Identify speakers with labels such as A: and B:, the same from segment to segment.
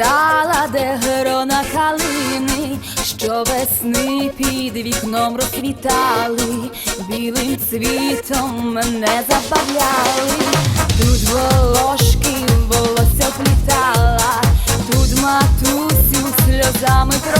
A: Виростала, де грона калини, що весни під вікном розквітали, білим цвітом мене забавляли, тут волошки волосся плітала, тут матусю сльозами прохала,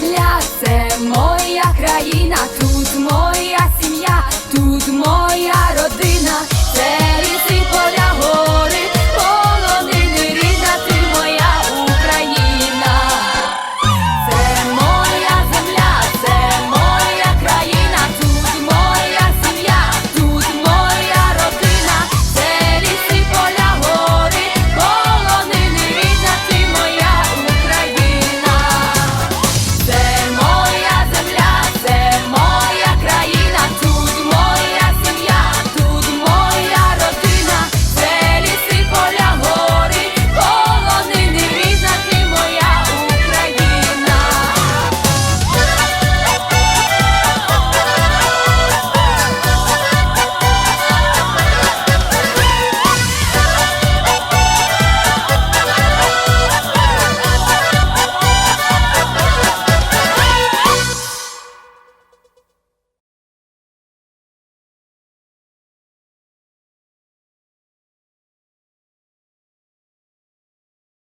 A: земля, це моя країна.